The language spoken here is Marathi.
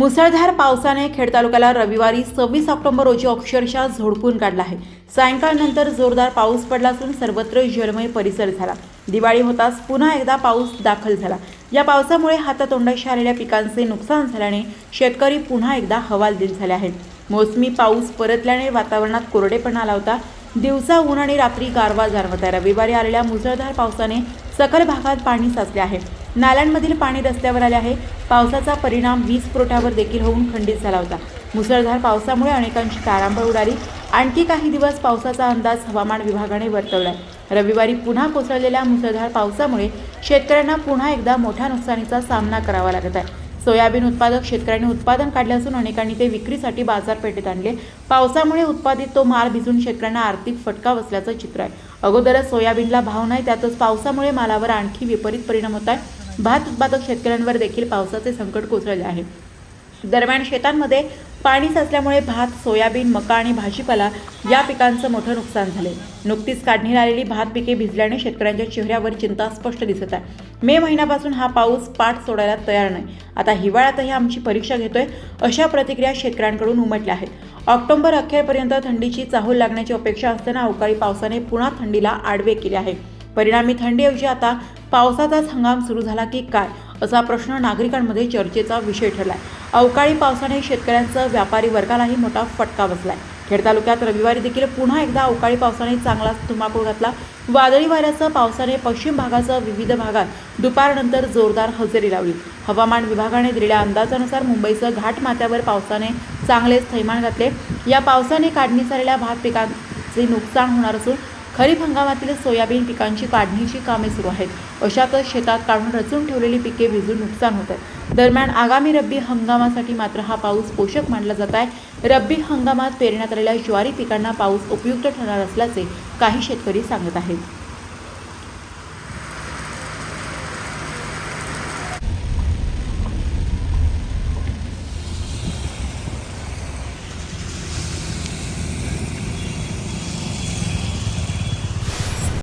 मुसळधार पावसाने खेड तालुक्याला रविवारी सव्वीस ऑक्टोबर रोजी अक्षरशः झोडपून काढला आहे. सायंकाळनंतर जोरदार पाऊस पडला असून सर्वत्र जलमय परिसर झाला. दिवाळी होताच पुन्हा एकदा पाऊस दाखल झाला. या पावसामुळे हातातोंडाशी आलेल्या पिकांचे नुकसान झाल्याने शेतकरी पुन्हा एकदा हवालदिल झाले आहेत. मोसमी पाऊस परतल्याने वातावरणात कोरडेपणा आला होता. दिवसा ऊन आणि रात्री गारवा जाणवत आहे. रविवारी आलेल्या मुसळधार पावसाने सकल भागात पाणी साचले आहे. नाल्यांमधील पाणी रस्त्यावर आले आहे. पावसाचा परिणाम वीज पुरवठ्यावर देखील होऊन खंडित झाला होता. मुसळधार पावसामुळे अनेकांची तारांबळ उडाली. आणखी काही दिवस पावसाचा अंदाज हवामान विभागाने वर्तवलाय. रविवारी पुन्हा कोसळलेल्या मुसळधार पावसामुळे शेतकऱ्यांना पुन्हा एकदा मोठ्या नुकसानीचा सामना करावा लागत आहे. सोयाबीन उत्पादक शेतकऱ्यांनी उत्पादन काढले असून अनेकांनी ते विक्रीसाठी बाजारपेठेत आणले. पावसामुळे उत्पादित तो माल भिजून शेतकऱ्यांना आर्थिक फटका बसल्याचं चित्र आहे. अगोदरच सोयाबीनला भाव नाही त्यातच पावसामुळे मालावर आणखी विपरीत परिणाम होत आहे. भात उत्पादक शेतकऱ्यांवर देखील पावसाचे संकट कोसळले आहे. दरम्यान शेतांमध्ये पाणी साचल्यामुळे भात सोयाबीन मका आणि भाजीपाला या पिकांचं मोठं नुकसान झाले नुकतीच काढणीला आलेली भात पिके भिजल्याने शेतकऱ्यांच्या चेहऱ्यावर चिंता स्पष्ट दिसत आहे. मे महिन्यापासून हा पाऊस पाठ सोडायला तयार नाही. आता हिवाळ्यातही आमची परीक्षा घेतोय अशा प्रतिक्रिया शेतकऱ्यांकडून उमटल्या आहेत. ऑक्टोबर अखेरपर्यंत थंडीची चाहूल लागण्याची अपेक्षा असताना अवकाळी पावसाने पुन्हा थंडीला आडवे केले आहे. परिणामी थंडीऐवजी आता पावसाचाच हंगाम सुरू झाला की काय असा प्रश्न नागरिकांमध्ये चर्चेचा विषय ठरलाय. अवकाळी पावसाने शेतकऱ्यांचं व्यापारी वर्गालाही मोठा फटका बसलाय. खेड तालुक्यात रविवारी देखील पुन्हा एकदा अवकाळी पावसाने चांगलाच धुमाकूळ घातला. वादळी वाऱ्यासह पावसाने पश्चिम भागासह विविध भागात दुपारनंतर जोरदार हजेरी लावली. हवामान विभागाने दिलेल्या अंदाजानुसार मुंबईसह घाटमाथ्यावर पावसाने चांगलेच थैमान घातले. या पावसाने काढणी झालेल्या भात पिकांचे नुकसान होणार असून खरीप हंगामातील सोयाबीन पिकांची काढणीची कामे सुरू आहेत. अशातच शेतात काढून रचून ठेवलेली पिके भिजून नुकसान होत आहे दरम्यान आगामी रब्बी हंगामासाठी मात्र हा पाऊस पोषक मानला जात आहे. रब्बी हंगामात पेरण्यात आलेल्या ज्वारी पिकांना पाऊस उपयुक्त ठरणार असल्याचे काही शेतकरी सांगत आहेत.